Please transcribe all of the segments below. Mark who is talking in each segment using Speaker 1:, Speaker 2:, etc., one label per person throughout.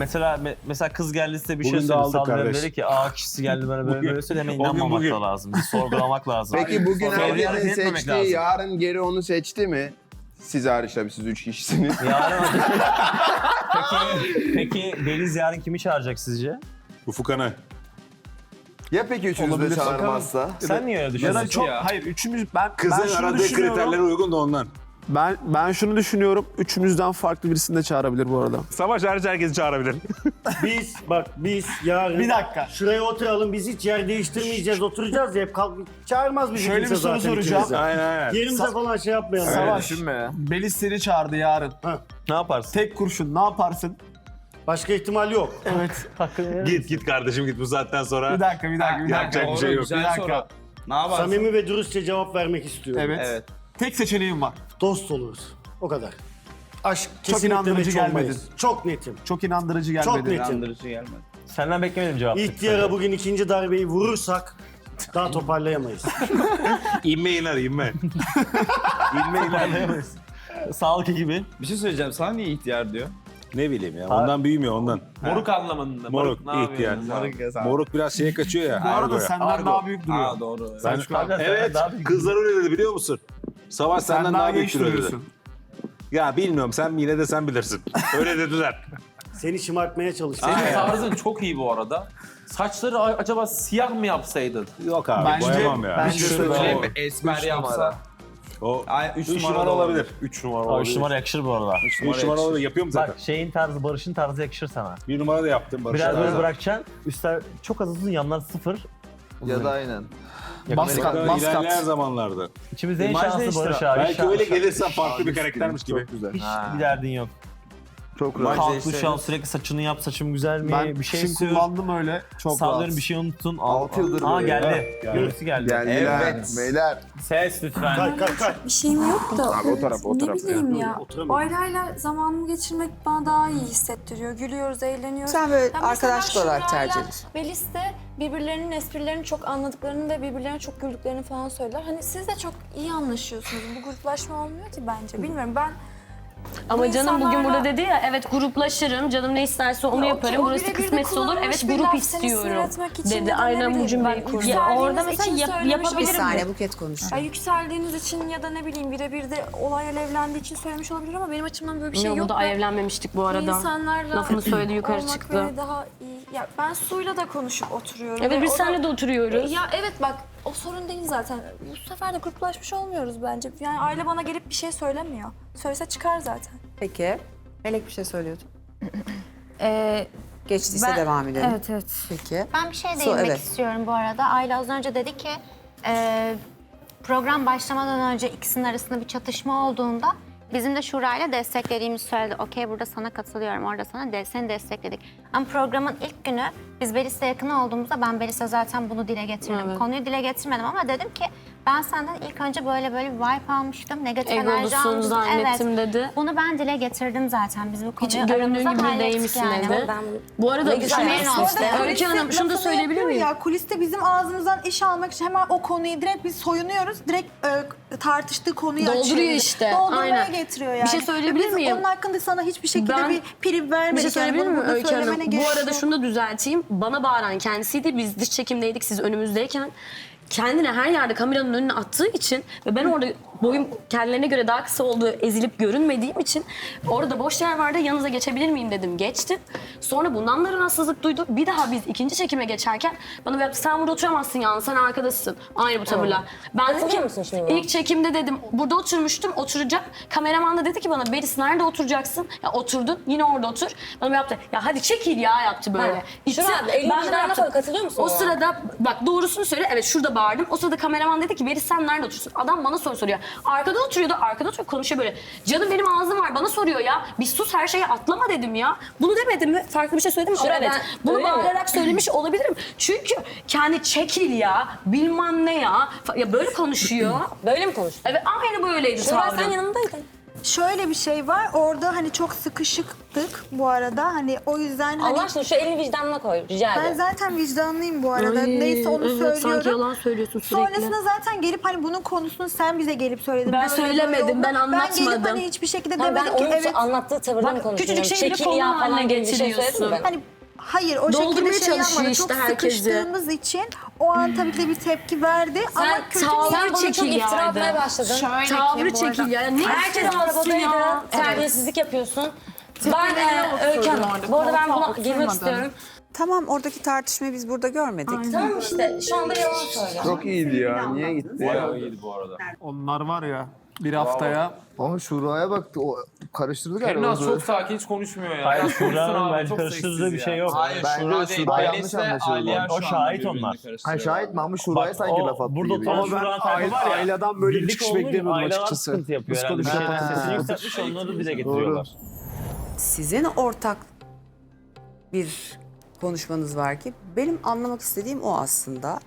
Speaker 1: Mesela me- mesela kız geldi size bir
Speaker 2: Bugün
Speaker 1: şey
Speaker 2: de
Speaker 1: söyledi.
Speaker 2: aldık
Speaker 1: Sallıyorum
Speaker 2: kardeş.
Speaker 1: dedi ki A kişisi geldi bana böyle böyle söyledi. Hemen
Speaker 2: O gün
Speaker 1: inanmamak
Speaker 2: bugün.
Speaker 1: da lazım. Bir sorgulamak lazım.
Speaker 3: Peki bugün
Speaker 1: Sonra
Speaker 3: herkesin
Speaker 1: hareket etmemek
Speaker 3: seçtiği
Speaker 1: lazım.
Speaker 3: yarın geri onu seçti mi? Siz hariç tabii siz üç kişisiniz.
Speaker 1: Yarın peki, peki Deniz yarın kimi çağıracak sizce?
Speaker 2: Ufuk Ana.
Speaker 4: Ya peki üçünüz de
Speaker 5: Olabilir.
Speaker 4: çağırmazsa?
Speaker 1: Sen niye öyle
Speaker 5: Ya
Speaker 1: düşünüyorsun?
Speaker 5: da çok
Speaker 6: ya?
Speaker 5: hayır üçümüz ben ben
Speaker 2: Kızın
Speaker 5: şunu
Speaker 2: aradığı
Speaker 5: düşünüyorum.
Speaker 2: kriterlere uygun da ondan.
Speaker 5: Ben ben şunu düşünüyorum. Üçümüzden farklı birisini de çağırabilir bu arada.
Speaker 7: Savaş hariç herkesi çağırabilir.
Speaker 8: Biz bak biz yarın
Speaker 5: Bir dakika.
Speaker 8: şuraya oturalım biz hiç yer değiştirmeyeceğiz oturacağız ya hep kalk çağırmaz bizi
Speaker 5: Şöyle
Speaker 8: kimse
Speaker 5: bir soru
Speaker 8: zaten
Speaker 5: soracağım.
Speaker 8: ikimize.
Speaker 2: Aynen aynen.
Speaker 8: Yerimize falan şey yapmayalım.
Speaker 5: Savaş.
Speaker 6: Düşünme ya.
Speaker 5: Melis seni çağırdı yarın.
Speaker 1: Ne yaparsın?
Speaker 5: Tek kurşun ne yaparsın?
Speaker 8: Başka ihtimal yok.
Speaker 5: Evet.
Speaker 2: Git git kardeşim git bu saatten sonra.
Speaker 5: Bir dakika bir dakika bir
Speaker 2: Yapacak
Speaker 5: dakika.
Speaker 2: bir şey yok.
Speaker 6: Güzel
Speaker 5: Bir dakika.
Speaker 6: soru. Ne yaparsın?
Speaker 8: Samimi ve dürüstçe cevap vermek istiyorum.
Speaker 5: Evet.
Speaker 6: Evet.
Speaker 5: Tek seçeneğim var.
Speaker 8: Dost oluruz. O kadar. Aşk
Speaker 5: Çok inandırıcı
Speaker 8: olmayız. Çok netim.
Speaker 5: Çok inandırıcı gelmedi.
Speaker 8: Çok net.
Speaker 6: İnandırıcı gelmedi.
Speaker 1: Senden beklemedim cevabı.
Speaker 8: İhtiyara bugün ikinci darbeyi vurursak daha toparlayamayız.
Speaker 2: İnme iner inme. inme iner.
Speaker 1: Sağlık ekibi.
Speaker 6: Bir şey söyleyeceğim. Sana niye ihtiyar diyor?
Speaker 2: Ne bileyim ya ondan büyümüyor ondan.
Speaker 6: Moruk anlamında.
Speaker 2: Moruk,
Speaker 6: ne
Speaker 2: ihtiyar.
Speaker 6: Moruk.
Speaker 2: Moruk biraz şeye kaçıyor ya.
Speaker 5: Bu arada
Speaker 2: argoya.
Speaker 5: senden
Speaker 6: Argo.
Speaker 5: daha büyük duruyor.
Speaker 6: Aa doğru.
Speaker 2: Ben-
Speaker 5: abi.
Speaker 2: Evet
Speaker 1: Daha büyük.
Speaker 2: kızlar öyle dedi biliyor musun? Savaş
Speaker 5: Sen
Speaker 2: senden
Speaker 5: daha
Speaker 2: daha büyük dedi. Ya bilmiyorum sen yine de sen bilirsin. Öyle dediler.
Speaker 8: Seni şımartmaya çalışacağım.
Speaker 6: Senin tarzın çok iyi bu arada. Saçları acaba siyah mı yapsaydın?
Speaker 2: Yok abi
Speaker 5: Bence-
Speaker 2: boyamam ya.
Speaker 5: bence-
Speaker 6: Şöyle? Esmer
Speaker 4: Üç
Speaker 6: yapsa.
Speaker 4: numara.
Speaker 2: O
Speaker 6: Ay, üç,
Speaker 2: 3
Speaker 6: numara,
Speaker 2: numara olabilir. 3 numara olabilir.
Speaker 1: üç numara yakışır bu arada.
Speaker 2: 3 numara olabilir. Yapıyorum zaten.
Speaker 1: Bak şeyin tarzı, Barış'ın tarzı yakışır sana.
Speaker 2: Bir numara da yaptım. Barış
Speaker 1: Biraz böyle bırakacaksın. Üstler çok az uzun, yanlar sıfır.
Speaker 4: Ya da aynen.
Speaker 5: Baskat,
Speaker 2: Ilerleyen zamanlarda.
Speaker 1: İçimizde en
Speaker 6: İmaj
Speaker 1: şanslı
Speaker 6: değiştir
Speaker 1: Barış
Speaker 6: abi.
Speaker 2: Belki öyle gelirsen farklı bir karaktermiş gibi.
Speaker 4: Çok güzel.
Speaker 1: Hiç bir derdin yok.
Speaker 4: Çok rahat.
Speaker 1: Kalk duş al sürekli saçını yap, saçım güzel mi?
Speaker 5: Ben
Speaker 1: bir şey
Speaker 5: şimdi
Speaker 1: istiyor.
Speaker 5: kullandım öyle. Çok
Speaker 1: Sallıyorum
Speaker 5: rahat.
Speaker 1: bir şey unuttun. Al.
Speaker 4: Altı yıldır
Speaker 1: Aa
Speaker 4: böyle.
Speaker 1: geldi. Görüntüsü geldi.
Speaker 3: Geldiler.
Speaker 4: Evet.
Speaker 3: Beyler.
Speaker 1: Ses lütfen.
Speaker 8: Kalk kalk kalk.
Speaker 9: Bir şeyim yok da
Speaker 3: Abi o taraf, o
Speaker 9: ne
Speaker 3: taraf
Speaker 9: bileyim ya.
Speaker 8: Oturamıyorum.
Speaker 9: Ayrayla zamanımı geçirmek bana daha iyi hissettiriyor. Gülüyoruz, eğleniyoruz.
Speaker 10: Sen böyle
Speaker 9: mesela
Speaker 10: arkadaşlık olarak
Speaker 9: Şurayla
Speaker 10: tercih ediyorsun.
Speaker 9: Melis de birbirlerinin esprilerini çok anladıklarını ve birbirlerine çok güldüklerini falan söyler. Hani siz de çok iyi anlaşıyorsunuz. Bu gruplaşma olmuyor ki bence. Bilmiyorum ben
Speaker 11: Ama
Speaker 9: Bu
Speaker 11: canım bugün
Speaker 9: insanlarla-
Speaker 11: burada dedi ya evet gruplaşırım canım ne isterse onu
Speaker 9: Ya
Speaker 11: yaparım
Speaker 9: o
Speaker 11: burası
Speaker 9: birebir de
Speaker 11: kısmetse olur evet
Speaker 9: bir
Speaker 11: grup
Speaker 9: laf, seni sinir
Speaker 11: istiyorum
Speaker 9: etmek için
Speaker 11: dedi
Speaker 9: ya
Speaker 11: aynen bu
Speaker 9: bileyim
Speaker 11: cümleyi
Speaker 9: ben
Speaker 11: kurdu.
Speaker 9: yükseldiğiniz
Speaker 11: Orada mesela
Speaker 9: için
Speaker 11: yap,
Speaker 9: söylemiş
Speaker 10: Bir
Speaker 11: yapabilirim.
Speaker 10: saniye Buket konuşuyor.
Speaker 9: Ay yükseldiğiniz için ya da ne bileyim birebir de olay alevlendiği için söylemiş olabilir ama benim açımdan böyle bir şey
Speaker 11: Yok
Speaker 9: yok.
Speaker 11: bu da
Speaker 9: ve
Speaker 11: evlenmemiştik bu arada.
Speaker 9: insanlarla
Speaker 11: Lafını söyledi yukarı
Speaker 9: olmak
Speaker 11: çıktı.
Speaker 9: daha iyi. Ya ben Su'yla da konuşup oturuyorum.
Speaker 11: Evet
Speaker 9: ve
Speaker 11: biz seninle de oturuyoruz.
Speaker 9: Ya evet bak o sorun değil zaten. Bu sefer de gruplaşmış olmuyoruz bence. Yani aile bana gelip bir şey söylemiyor. Söylese çıkar zaten.
Speaker 10: Peki. Melek bir şey söylüyordu.
Speaker 12: Ee,
Speaker 10: Geçtiyse
Speaker 12: Ben-
Speaker 10: devam edelim.
Speaker 12: evet evet.
Speaker 10: Peki.
Speaker 12: ben bir şey değinmek
Speaker 10: evet.
Speaker 12: istiyorum bu arada. Ayla az önce dedi ki e, program başlamadan önce ikisinin arasında bir çatışma olduğunda bizim de Şura'yla desteklediğimizi söyledi. Okey burada sana katılıyorum. Orada sana de, seni destekledik. Ama programın ilk günü biz Belis'le yakın olduğumuzda ben Belis'e zaten bunu dile getirdim.
Speaker 11: Evet.
Speaker 12: Konuyu dile getirmedim ama dedim ki ben senden ilk önce böyle böyle bir vibe almıştım. Negatif enerji
Speaker 11: Egolusun
Speaker 12: almıştım.
Speaker 11: zannettim dedi.
Speaker 12: Bunu ben dile getirdim zaten. Biz bu konuyu
Speaker 11: Hiç göründüğün
Speaker 12: aramızda
Speaker 11: gibi
Speaker 12: hallettik
Speaker 11: değilmişsin
Speaker 12: yani.
Speaker 11: dedi.
Speaker 12: Ben
Speaker 11: Bu arada şunu-
Speaker 12: yapmışsın işte.
Speaker 11: Öykü Hanım şunu da söyleyebilir miyim?
Speaker 13: Ya kuliste bizim ağzımızdan iş almak için hemen o konuyu direkt biz soyunuyoruz. Direkt e, tartıştığı konuyu
Speaker 11: Dolduruyor
Speaker 13: açıyor.
Speaker 11: işte,
Speaker 13: Doldurmaya
Speaker 11: aynen.
Speaker 13: getiriyor yani.
Speaker 11: Bir şey söyleyebilir
Speaker 13: biz
Speaker 11: miyim?
Speaker 13: Onun hakkında sana hiçbir şekilde
Speaker 11: Ben-
Speaker 13: bir prim vermedik.
Speaker 11: Bir şey söyleyebilir
Speaker 13: yani.
Speaker 11: miyim
Speaker 13: Bunu burada
Speaker 11: Öykü Hanım?
Speaker 13: söylemene
Speaker 11: Bu
Speaker 13: gerek
Speaker 11: arada
Speaker 13: yok.
Speaker 11: şunu da düzelteyim. Bana bağıran kendisiydi. Biz dış çekimdeydik siz önümüzdeyken. Kendine her yerde kameranın önüne attığı için ve ben orada boyum kendilerine göre daha kısa olduğu ezilip görünmediğim için orada boş yer vardı yanınıza geçebilir miyim dedim geçtim. Sonra bundan da rahatsızlık duydu. Bir daha biz ikinci çekime geçerken bana böyle sen burada oturamazsın yani sen arkadaşsın. Aynı bu tavırla. Ben dedim ki ilk çekimde dedim burada oturmuştum oturacak. Kameraman da dedi ki bana Beris nerede oturacaksın? Ya oturdun yine orada otur. Bana böyle yaptı. Ya hadi çekil ya yaptı böyle. İtti. Ben de yaptım.
Speaker 12: katılıyor musun?
Speaker 11: O sırada bak doğrusunu söyle. Evet şurada bağırdım. O sırada kameraman dedi ki Beris sen nerede otursun? Adam bana soru soruyor. Arkada oturuyordu. Arkada oturuyor konuşuyor böyle. Canım benim ağzım var bana soruyor ya. Bir sus her şeye atlama dedim ya. Bunu demedim mi? Farklı bir şey söyledim mi? evet. Bunu bağırarak söylemiş olabilirim. Çünkü kendi çekil ya. Bilmem ne ya. Ya böyle konuşuyor.
Speaker 12: Böyle mi konuştun?
Speaker 11: Evet aynı böyleydi
Speaker 12: Şura
Speaker 11: tavrı.
Speaker 12: sen yanımdaydın.
Speaker 8: Şöyle bir şey var. Orada hani çok sıkışıktık bu arada. Hani o yüzden hani
Speaker 11: Allah aşkına şu elini vicdanına koy rica
Speaker 8: ben
Speaker 11: ederim.
Speaker 8: zaten vicdanlıyım bu arada.
Speaker 11: Ay,
Speaker 8: Neyse onu
Speaker 11: evet,
Speaker 8: söylüyorum.
Speaker 11: Sanki yalan söylüyorsun sürekli.
Speaker 8: Sonrasında zaten gelip hani bunun konusunu sen bize gelip söyledin.
Speaker 11: Ben
Speaker 8: Böyle
Speaker 11: söylemedim,
Speaker 8: böyle oldu.
Speaker 11: ben
Speaker 8: Ben
Speaker 11: anlatmadım.
Speaker 8: gelip hani hiçbir şekilde
Speaker 11: Ha, ben
Speaker 8: demedim ki
Speaker 11: onun
Speaker 8: evet.
Speaker 11: anlattığı tavırdan konuşuyorum.
Speaker 10: küçücük şeyleri
Speaker 11: Şekil
Speaker 10: konu
Speaker 11: ya
Speaker 10: haline
Speaker 11: falan gibi bir şey
Speaker 10: getiriyorsun.
Speaker 11: söyledim mi?
Speaker 8: Hani hayır o şekilde
Speaker 11: Doldurmaya
Speaker 8: şey
Speaker 11: çalışıyor
Speaker 8: yapmadı.
Speaker 11: işte
Speaker 8: Çok
Speaker 11: herkesi.
Speaker 8: sıkıştığımız için o an tabii ki de bir tepki verdi. ama
Speaker 11: Sen
Speaker 8: kötü
Speaker 11: tavrı
Speaker 8: bir
Speaker 11: Sen bana çok çekil iftira yaydı. atmaya başladın.
Speaker 10: Şöyle
Speaker 11: Tavrı çekil ya. Ne
Speaker 10: Herkes
Speaker 11: Herkes
Speaker 10: arabadaydı.
Speaker 11: arabadaydı. Terbiyesizlik yapıyorsun. Ben e, Öykü Hanım, bu arada ben buna girmek istiyorum.
Speaker 10: Tamam oradaki tartışmayı biz burada görmedik.
Speaker 11: Tamam işte şu anda yalan söylüyor.
Speaker 14: Çok iyiydi ya. Niye gitti ya?
Speaker 6: Bayağı iyiydi bu arada.
Speaker 5: Onlar var ya bir haftaya
Speaker 3: Ama Şura'ya baktı. O karıştırdı galiba.
Speaker 6: Perinaz çok sakin hiç konuşmuyor ya.
Speaker 1: Hayır Şura'nın bence karıştırdığı bir şey yok.
Speaker 3: Hayır, Şura değil. Şura yanlış anlaşıldı.
Speaker 1: O şahit onlar.
Speaker 3: Ha şahit mi ama Şura'ya
Speaker 1: Bak,
Speaker 3: sanki
Speaker 1: o
Speaker 3: laf attı
Speaker 1: burada
Speaker 3: gibi.
Speaker 1: oturan
Speaker 5: Ama ben
Speaker 1: Şura tayfı
Speaker 5: aile-
Speaker 1: var ya,
Speaker 5: aileden böyle bir
Speaker 1: birlik
Speaker 5: çıkış
Speaker 1: için
Speaker 5: beklemiyordum
Speaker 1: aileler
Speaker 5: açıkçası.
Speaker 1: sıkıntı yapıyor herhalde. Bir şeylerin sesini
Speaker 3: Ha.
Speaker 1: yükseltmiş onları dile getiriyorlar.
Speaker 10: Sizin ortak bir konuşmanız var ki benim anlamak istediğim o aslında.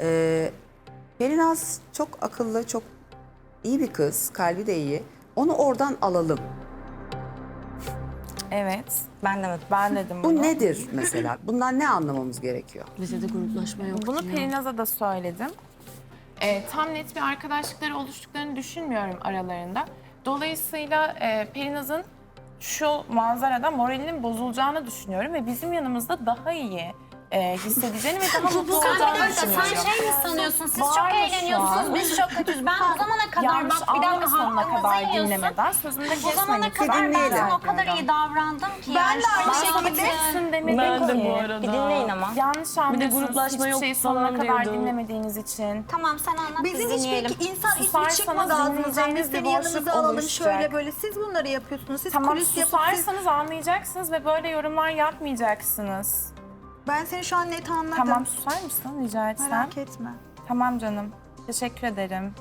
Speaker 10: Ee, Perinaz çok akıllı, çok iyi bir kız, kalbi de iyi. Onu oradan alalım.
Speaker 8: Evet.
Speaker 15: Ben demedim.
Speaker 8: Ben dedim
Speaker 10: Bu nedir mesela? Bundan ne anlamamız gerekiyor?
Speaker 11: Bize de gruplaşma yok.
Speaker 8: Bunu Pelinaz'a da söyledim. Ee, tam net bir arkadaşlıkları oluştuklarını düşünmüyorum aralarında. Dolayısıyla e, Pelinaz'ın şu manzarada moralinin bozulacağını düşünüyorum ve bizim yanımızda daha iyi e, hissedeceğini ve daha mutlu
Speaker 12: bir
Speaker 8: olacağını
Speaker 12: dakika sen
Speaker 8: düşünüyorum.
Speaker 12: şey mi sanıyorsun? Siz
Speaker 8: Bağırma
Speaker 12: çok
Speaker 8: şu
Speaker 12: eğleniyorsunuz,
Speaker 8: an.
Speaker 12: biz çok kötüyüz. Ben o zamana kadar
Speaker 8: Yanlış
Speaker 12: bak bir dakika
Speaker 8: anlama sonuna kadar
Speaker 12: yiyorsun.
Speaker 8: dinlemeden sözümü de
Speaker 12: O zamana kadar ben sana o kadar iyi davrandım ki.
Speaker 8: Ben
Speaker 12: yani
Speaker 8: de aynı
Speaker 12: an
Speaker 8: şekilde demedim
Speaker 11: Ben de
Speaker 8: ki.
Speaker 11: bu arada.
Speaker 15: Bir dinleyin ama.
Speaker 8: Yanlış anlıyorsunuz
Speaker 11: gruplaşma
Speaker 8: hiçbir
Speaker 11: yok
Speaker 8: şeyi sonuna
Speaker 11: falan
Speaker 8: kadar
Speaker 11: diyordu.
Speaker 8: dinlemediğiniz için.
Speaker 12: Tamam sen anlat
Speaker 8: Bizim
Speaker 12: biz dinleyelim.
Speaker 8: hiçbir insan ismi Susarsanız çıkmadı ağzınızdan. Biz dinleyeceğiniz seni bir yanımıza boşluk alalım oluşacak. şöyle böyle. Siz bunları yapıyorsunuz. Siz Tamam kulis yapıp siz... susarsanız anlayacaksınız ve böyle yorumlar yapmayacaksınız.
Speaker 13: Ben seni şu an net anladım.
Speaker 8: Tamam susar mısın rica etsem?
Speaker 13: Merak etme.
Speaker 8: Tamam canım. Teşekkür ederim.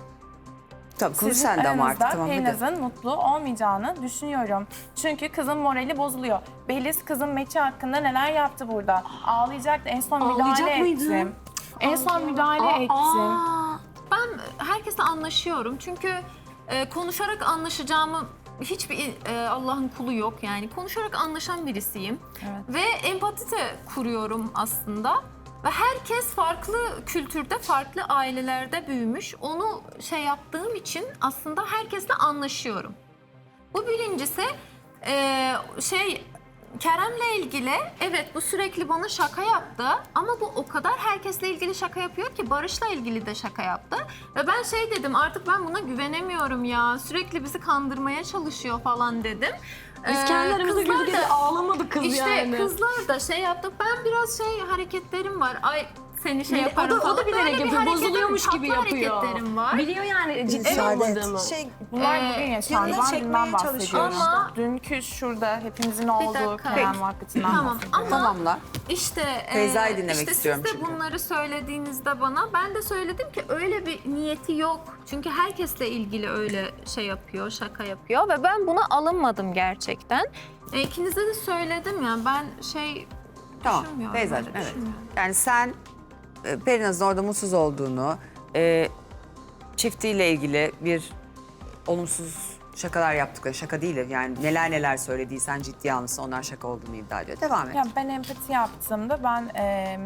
Speaker 10: Tabii konuş
Speaker 8: Sizin
Speaker 10: sen de ama artık tamam hadi.
Speaker 8: Pelinaz'ın mutlu olmayacağını düşünüyorum. Çünkü kızın morali bozuluyor. Beliz kızın Meçi hakkında neler yaptı burada? Ağlayacaktı. En son
Speaker 11: Ağlayacak
Speaker 8: müdahale
Speaker 11: mıydı?
Speaker 8: ettim. En son müdahale ettim.
Speaker 15: Ben herkesle anlaşıyorum çünkü e, konuşarak anlaşacağımı hiçbir e, Allah'ın kulu yok yani konuşarak anlaşan birisiyim
Speaker 8: Evet.
Speaker 15: ve empati de kuruyorum aslında ve herkes farklı kültürde farklı ailelerde büyümüş onu şey yaptığım için aslında herkesle anlaşıyorum. Bu birincisi e, şey Kerem'le ilgili evet bu sürekli bana şaka yaptı ama bu o kadar herkesle ilgili şaka yapıyor ki Barış'la ilgili de şaka yaptı. Ve ben şey dedim artık ben buna güvenemiyorum ya sürekli bizi kandırmaya çalışıyor falan dedim.
Speaker 11: Biz
Speaker 15: Ee,
Speaker 11: kendi aramızda güldük
Speaker 15: da-
Speaker 11: ya, ağlamadı kız
Speaker 15: işte
Speaker 11: yani.
Speaker 15: kızlar da şey yaptı ben biraz şey hareketlerim var ay seni şey yaparım
Speaker 11: o da, o
Speaker 15: falan.
Speaker 11: da bilerek
Speaker 15: Böyle bir
Speaker 11: yapıyor.
Speaker 15: hareketim,
Speaker 11: Bozuluyormuş gibi
Speaker 15: tatlı
Speaker 11: yapıyor.
Speaker 15: hareketlerim var.
Speaker 11: Biliyor yani ciddi olmadığımı.
Speaker 13: Şey,
Speaker 8: Bunlar
Speaker 15: Ee,
Speaker 8: bugün yaşandı.
Speaker 13: yanına
Speaker 8: Ben
Speaker 13: çekmeye
Speaker 8: dünden bahsediyorum.
Speaker 13: çalışıyoruz.
Speaker 15: Ama-
Speaker 8: Dünkü şurada hepimizin olduğu
Speaker 15: dakika.
Speaker 8: Kerem muhabbetinden
Speaker 15: Tamam ama
Speaker 10: Tamamla.
Speaker 15: İşte e,
Speaker 10: Feyza'yı dinlemek
Speaker 15: işte
Speaker 10: istiyorum
Speaker 15: siz de
Speaker 10: çünkü.
Speaker 15: bunları söylediğinizde bana ben de söyledim ki öyle bir niyeti yok. Çünkü herkesle ilgili öyle şey yapıyor, şaka yapıyor ve ben buna alınmadım gerçekten. E, ikinize de söyledim ya ben şey
Speaker 10: Tamam
Speaker 15: düşünmüyorum.
Speaker 10: Beyza'cığım
Speaker 15: öyle
Speaker 10: evet.
Speaker 15: düşünmüyorum.
Speaker 10: Yani sen Perinaz'ın orada mutsuz olduğunu, e, çiftiyle ilgili bir olumsuz şakalar yaptıkları, şaka değil yani neler neler söylediysen ciddiye almışsın onlar şaka olduğunu iddia ediyor. Devam et.
Speaker 8: Ya ben empati yaptığımda ben e,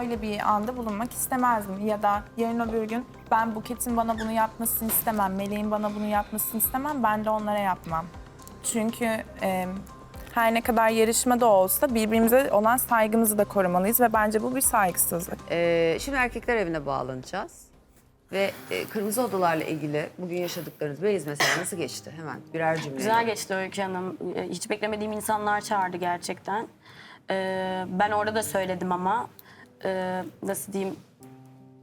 Speaker 8: öyle bir anda bulunmak istemezdim. Ya da yarın öbür gün ben Buket'in bana bunu yapmasını istemem, Meleğin bana bunu yapmasını istemem, ben de onlara yapmam. Çünkü e, her ne kadar yarışmada olsa birbirimize olan saygımızı da korumalıyız ve bence bu bir saygısızlık.
Speaker 10: E, şimdi erkekler evine bağlanacağız. Ve e, kırmızı odalarla ilgili bugün yaşadıklarınız, Beliz mesela nasıl geçti? Hemen birer cümle.
Speaker 11: Güzel geçti Öykü Hanım. Ee, Hiç beklemediğim insanlar çağırdı gerçekten. Ee, ben orada da söyledim ama e, nasıl diyeyim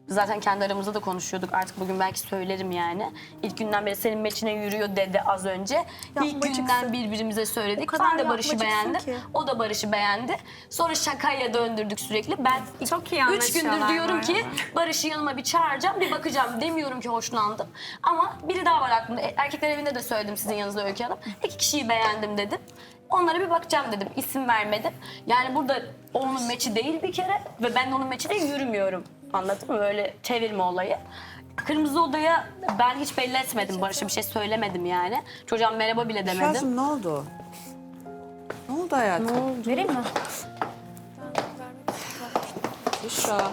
Speaker 11: zaten kendi aramızda da konuşuyorduk. Artık bugün belki söylerim yani. İlk günden beri senin meçine yürüyor dedi az önce. İlk
Speaker 13: Yapmacıksın.
Speaker 11: günden birbirimize söyledik.
Speaker 13: O kadar
Speaker 11: Ben de Barış'ı
Speaker 13: yapmacıksın
Speaker 11: beğendim.
Speaker 13: ki.
Speaker 11: O da Barış'ı beğendi. Sonra şakayla döndürdük sürekli. Ben
Speaker 15: Çok iyi
Speaker 11: üç gündür
Speaker 15: anlaşıyorlar
Speaker 11: diyorum
Speaker 15: bu
Speaker 11: ki Barış'ı yanıma bir çağıracağım, bir bakacağım. Demiyorum ki hoşlandım. Ama biri daha var aklımda. E, Erkekler evinde de söyledim sizin yanınızda Öykü Hanım. İki kişiyi beğendim dedim. Onlara bir bakacağım dedim. İsim vermedim. Yani burada onun meçi değil bir kere ve ben de onun meçi de yürümüyorum. Anladın mı? Böyle çevirme olayı. Kırmızı odaya ben hiç belli etmedim. Barış'a bir şey söylemedim yani. Çocuğa merhaba bile demedim.
Speaker 10: Şaşım ne oldu? Ne oldu hayatım?
Speaker 12: Vereyim mi?
Speaker 10: Büşra.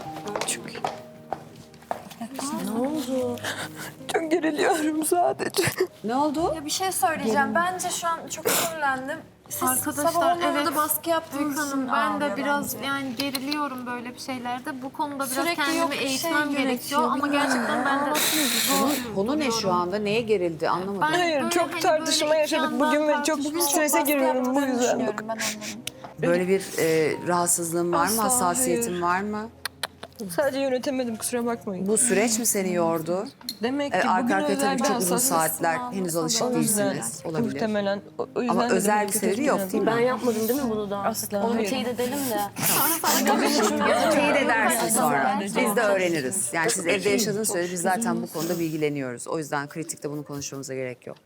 Speaker 9: Çok geriliyorum sadece.
Speaker 10: Ne oldu?
Speaker 9: Ya bir şey söyleyeceğim. Bence şu an çok sinirlendim. Siz
Speaker 15: Arkadaşlar
Speaker 9: sabah
Speaker 15: evet
Speaker 9: baskı yaptığınız
Speaker 15: Hanım, ben de biraz
Speaker 9: bence.
Speaker 15: yani geriliyorum böyle bir şeylerde. Bu konuda biraz
Speaker 9: Sürekli
Speaker 15: kendimi
Speaker 9: yok bir şey
Speaker 15: eğitmem gerekiyor
Speaker 9: gerekiyor,
Speaker 15: ama gerçekten ben de
Speaker 10: Konu, konu ne şu anda? Neye gerildi anlamadım.
Speaker 15: Ben
Speaker 9: Hayır
Speaker 15: böyle
Speaker 9: çok
Speaker 15: hani
Speaker 9: tartışma
Speaker 15: böyle
Speaker 9: yaşadık bugün ve
Speaker 15: yandan
Speaker 9: çok
Speaker 15: tartışma-
Speaker 9: strese
Speaker 8: baskı
Speaker 9: giriyorum bu
Speaker 8: yaptıklarını
Speaker 9: yüzden.
Speaker 8: düşünüyorum ben onların.
Speaker 10: Böyle bir e, rahatsızlığın var mı?
Speaker 9: Asla,
Speaker 10: Hassasiyetin var mı?
Speaker 9: Sadece yönetemedim kusura bakmayın.
Speaker 10: Bu süreç mi seni yordu?
Speaker 9: Demek
Speaker 10: E,
Speaker 9: ki
Speaker 10: arka
Speaker 9: bugün
Speaker 10: arkaya
Speaker 9: özel
Speaker 10: tabii
Speaker 9: bir
Speaker 10: çok uzun
Speaker 9: hassasiyet
Speaker 10: saatler henüz alışık
Speaker 9: O yüzden
Speaker 10: değilsiniz. Olabilir.
Speaker 9: muhtemelen. O, o yüzden
Speaker 10: Ama
Speaker 9: de
Speaker 10: özel
Speaker 9: demek
Speaker 10: bir
Speaker 9: ki
Speaker 10: sebebi yok değil mi?
Speaker 11: Ben yapmadım değil mi bunu da?
Speaker 9: Asla,
Speaker 11: Onu
Speaker 9: hayır.
Speaker 11: teyit edelim de.
Speaker 10: Teyit edersin sonra. Biz de öğreniriz. Yani siz evde yaşadığınız sürece biz zaten bu konuda bilgileniyoruz. O yüzden kritikte bunu konuşmamıza gerek yok.